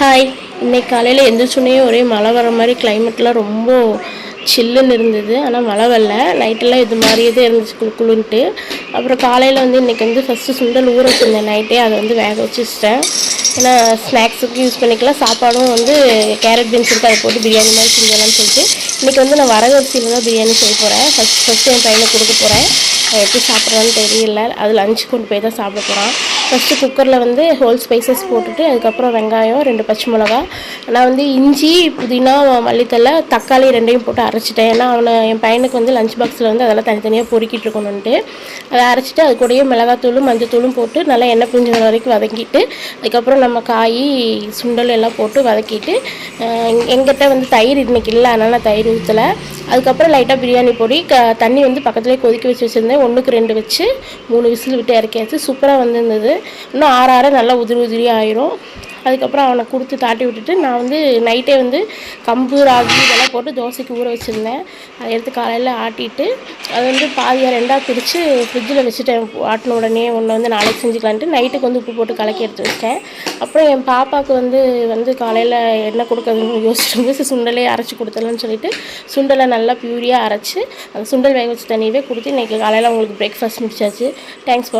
Hi இன்னைக்கு காலையில் எந்திரிச்சோன்னே ஒரே மழை வர மாதிரி கிளைமேட்லாம் ரொம்ப சில்லுன்னு இருந்தது. ஆனால் மழை வரல. நைட்டெல்லாம் இது மாதிரியே தான் இருந்துச்சு குளு குளுன்ட்டு. அப்புறம் காலையில் வந்து இன்றைக்கி வந்து ஃபஸ்ட்டு சுண்டல் ஊற வச்சிருந்தேன் நைட்டே அதை வந்து வேக வச்சு ஏன்னா ஸ்நாக்ஸுக்கு யூஸ் பண்ணிக்கலாம். சாப்பாடும் வந்து கேரட் பீன்ஸ் இருக்கு அதை போட்டு பிரியாணி மாதிரி செஞ்சலாம்னு சொல்லிட்டு. இன்றைக்கி வந்து நான் வரகரிசியில் தான் பிரியாணி செய்ய போகிறேன் ஃபஸ்ட் ஃபஸ்ட்டு என் பையனை கொடுக்க போகிறேன் எப்படி சாப்பிட்றான்னு தெரியல. அது லஞ்சு கொண்டு போய் தான் சாப்பிட போகிறான் ஃபஸ்ட்டு குக்கரில் வந்து ஹோல் ஸ்பைசஸ் போட்டுட்டு அதுக்கப்புறம் வெங்காயம் ரெண்டு பச்சை மிளகா. நான் வந்து இஞ்சி புதினா மல்லித்தலை தக்காளி ரெண்டையும் போட்டு அரைச்சிட்டேன். ஏன்னா அவனை என் பையனுக்கு வந்து லஞ்ச் பாக்ஸில் வந்து அதெல்லாம் தனித்தனியாக பொறுக்கிட்டு இருக்கணுன்ட்டு அதை அரைச்சிட்டு அது கூடயே மிளகாத்தூளும் மஞ்சத்தூளும் போட்டு நல்லா எண்ணெய் பிரிஞ்ச வரைக்கும் வதக்கிட்டு அதுக்கப்புறம் நம்ம காய் சுண்டல் எல்லாம் போட்டு வதக்கிட்டு எங்கிட்ட வந்து தயிர் இன்றைக்கி இல்லை. அதனால் நான் தயிர் ஊற்றலை அதுக்கப்புறம் லைட்டாக பிரியாணி பொடி க தண்ணி வந்து பக்கத்துலேயே கொதிக்க வச்சு வச்சுருந்தேன். ஒன்றுக்கு ரெண்டு வச்சு மூணு விசில் விட்டு இறக்கியாச்சு. சூப்பராக வந்துருந்தது. இன்னும் ஆற ஆற நல்லா உதிரி உதிரியாக ஆயிரும். அதுக்கப்புறம் அவனை கொடுத்து தாட்டி விட்டுட்டு நான் வந்து நைட்டே வந்து கம்பு ராகி இதெல்லாம் போட்டு தோசைக்கு ஊற வச்சுருந்தேன். அதை எடுத்து காலையில் ஆட்டிட்டு அது வந்து பாதியாக ரெண்டாக பிரித்து ஃப்ரிட்ஜில் வச்சுட்டேன். ஆட்டின உடனே ஒன்று வந்து நாளைக்கு செஞ்சுக்கலான்ட்டு நைட்டுக்கு வந்து உப்பு போட்டு கலக்கி எடுத்து வச்சிட்டேன். அப்புறம் என் பாப்பாவுக்கு வந்து வந்து காலையில் என்ன கொடுக்கறதுன்னு யோசிச்சுட்டு சுண்டலே அரைச்சி கொடுத்தலான்னு சொல்லிட்டு சுண்டலை நல்லா பியூரியாக அரைச்சி அந்த சுண்டல் வேக வச்சு தண்ணியவே கொடுத்து இன்றைக்கி காலையில் உங்களுக்கு பிரேக்ஃபாஸ்ட் முடிச்சாச்சு. Thanks for